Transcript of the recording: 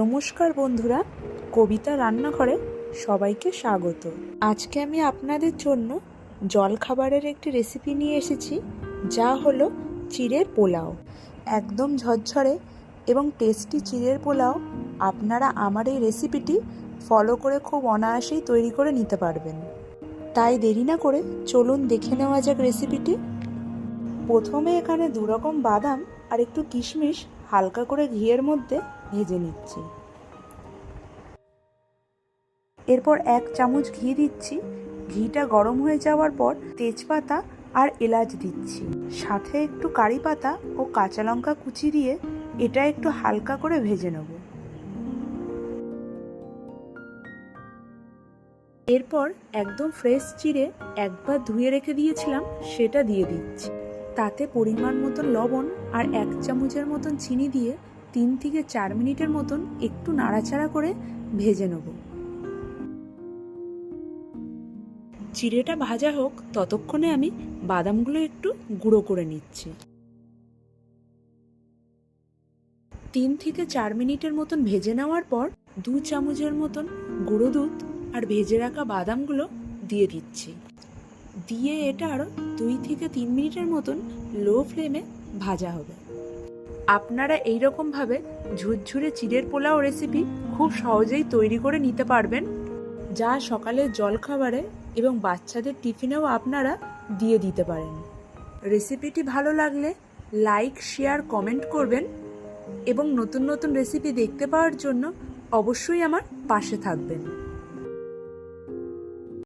নমস্কার বন্ধুরা, কবিতা রান্নাঘরে সবাইকে স্বাগত। আজকে আমি আপনাদের জন্য জলখাবারের একটি রেসিপি নিয়ে এসেছি, যা হলো চিড়ের পোলাও। একদম ঝরঝরে এবং টেস্টি চিড়ের পোলাও আপনারা আমার এই রেসিপিটি ফলো করে খুব অনায়াসেই তৈরি করে নিতে পারবেন। তাই দেরি না করে চলুন দেখে নেওয়া যাক রেসিপিটি প্রথমে এখানে দুরকম বাদাম আর একটু কিশমিশ হালকা করে ঘিয়ের মধ্যে ভেজে নিচ্ছি। এরপর এক চামচ ঘি দিচ্ছি। ঘিটা গরম হয়ে যাওয়ার পর তেজপাতা আর এলাচ দিচ্ছি। সাথে একটু কারি পাতা ও কাঁচা লঙ্কা কুচি দিয়ে এটা একটু হালকা করে ভেজে নেব। এরপর একদম ফ্রেশ চিড়ে একবার ধুয়ে রেখে দিয়েছিলাম, সেটা দিয়ে দিচ্ছি। তাতে পরিমাণ মতন লবণ আর এক চামচের মতন চিনি দিয়ে তিন থেকে চার মিনিটের মতন একটু নাড়াচাড়া করে ভেজে নেব। চিড়েটা ভাজা হোক, ততক্ষণে আমি বাদামগুলো একটু গুঁড়ো করে নিচ্ছি। তিন থেকে চার মিনিটের মতন ভেজে নেওয়ার পর দু চামচের মতন গুঁড়ো দুধ আর ভেজে রাখা বাদামগুলো দিয়ে দিচ্ছি। দিয়ে এটা আরও দুই থেকে তিন মিনিটের মতন লো ফ্লেমে ভাজা হবে। আপনারা এই রকমভাবে ঝুরঝুরে চিড়ের পোলাও রেসিপি খুব সহজেই তৈরি করে নিতে পারবেন। যা সকালের জলখাবারে এবং বাচ্চাদের টিফিনেও আপনারা দিয়ে দিতে পারেন। রেসিপিটি ভালো লাগলে লাইক শেয়ার কমেন্ট করবেন এবং নতুন নতুন রেসিপি দেখতে পাওয়ার জন্য অবশ্যই আমার পাশে থাকবেন।